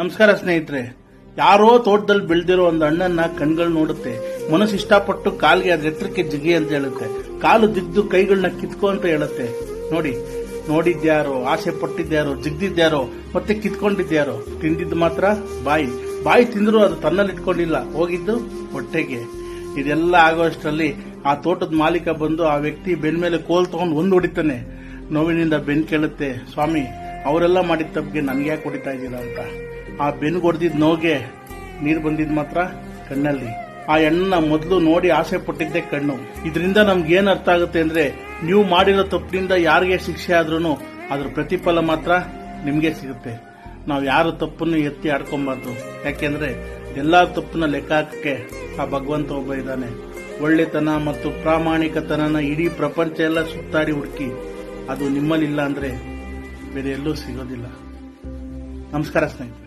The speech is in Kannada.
ನಮಸ್ಕಾರ ಸ್ನೇಹಿತರೆ, ಯಾರೋ ತೋಟದಲ್ಲಿ ಬೆಳೆದಿರೋ ಒಂದು ಹಣ್ಣನ್ನ ಕಣ್ಗಳು ನೋಡುತ್ತೆ. ಮನಸ್ಸು ಇಷ್ಟಪಟ್ಟು ಕಾಲ್ಗೆ ಅದ್ರ ಎತ್ತರಕ್ಕೆ ಜಿಗಿ ಅಂತ ಹೇಳುತ್ತೆ. ಕಾಲು ಜಿಗ್ದು ಕೈಗಳನ್ನ ಕಿತ್ಕೊ ಅಂತ ಹೇಳುತ್ತೆ. ನೋಡಿ, ನೋಡಿದ್ಯಾರೋ, ಆಸೆ ಪಟ್ಟಿದ್ಯಾರೋ, ಜಿಗ್ದಿದ್ಯಾರೋ, ಮತ್ತೆ ಕಿತ್ಕೊಂಡಿದ್ಯಾರೋ, ತಿಂದಿದ್ದು ಮಾತ್ರ ಬಾಯಿ. ಬಾಯಿ ತಿಂದರೂ ಅದು ತನ್ನಲ್ಲಿ ಇಟ್ಕೊಂಡಿಲ್ಲ, ಹೋಗಿದ್ದು ಹೊಟ್ಟೆಗೆ. ಇದೆಲ್ಲ ಆಗೋಷ್ಟರಲ್ಲಿ ಆ ತೋಟದ ಮಾಲೀಕ ಬಂದು ಆ ವ್ಯಕ್ತಿ ಬೆನ್ ಮೇಲೆ ಕೋಲ್ ತಗೊಂಡು ಒಂದು ಹೊಡಿತಾನೆ. ನೋವಿನಿಂದ ಬೆನ್ ಕೇಳುತ್ತೆ, ಸ್ವಾಮಿ, ಅವರೆಲ್ಲ ಮಾಡಿದ ತಪ್ಪಿಗೆ ನನ್ಗೆ ಯಾಕೆ ಹೊಡಿತಾ ಇದ್ದೀರಾ ಅಂತ. ಆ ಬೆನ್ಗೊಡ್ದಿದ್ ನೋಗೆ ನೀರು ಬಂದಿದ್ ಮಾತ್ರ ಕಣ್ಣಲ್ಲಿ. ಆ ಹೆಣ್ಣನ್ನ ಮೊದಲು ನೋಡಿ ಆಸೆ ಪಟ್ಟಿದ್ದೆ ಕಣ್ಣು. ಇದರಿಂದ ನಮ್ಗೆ ಏನ್ ಅರ್ಥ ಆಗುತ್ತೆ ಅಂದ್ರೆ ನೀವು ಮಾಡಿರೋ ತಪ್ಪಿನಿಂದ ಯಾರಿಗೆ ಶಿಕ್ಷೆ ಆದ್ರೂ ಅದ್ರ ಪ್ರತಿಫಲ ಮಾತ್ರ ನಿಮ್ಗೆ ಸಿಗುತ್ತೆ. ನಾವು ಯಾರ ತಪ್ಪನ್ನು ಎತ್ತಿ ಆಡ್ಕೊಬಾರ್ದು. ಯಾಕೆಂದ್ರೆ ಎಲ್ಲಾ ತಪ್ಪನ್ನ ಲೆಕ್ಕ ಹಾಕಕ್ಕೆ ಆ ಭಗವಂತ ಒಬ್ಬ ಇದ್ದಾನೆ. ಒಳ್ಳೆತನ ಮತ್ತು ಪ್ರಾಮಾಣಿಕತನನ ಇಡೀ ಪ್ರಪಂಚ ಎಲ್ಲ ಸುತ್ತಾಡಿ ಹುಡುಕಿ. ಅದು ನಿಮ್ಮಲ್ಲಿಲ್ಲ ಅಂದ್ರೆ ಬೇರೆ ಎಲ್ಲೂ ಸಿಗೋದಿಲ್ಲ. ನಮಸ್ಕಾರ ಸ್ನೇಹಿತರೆ.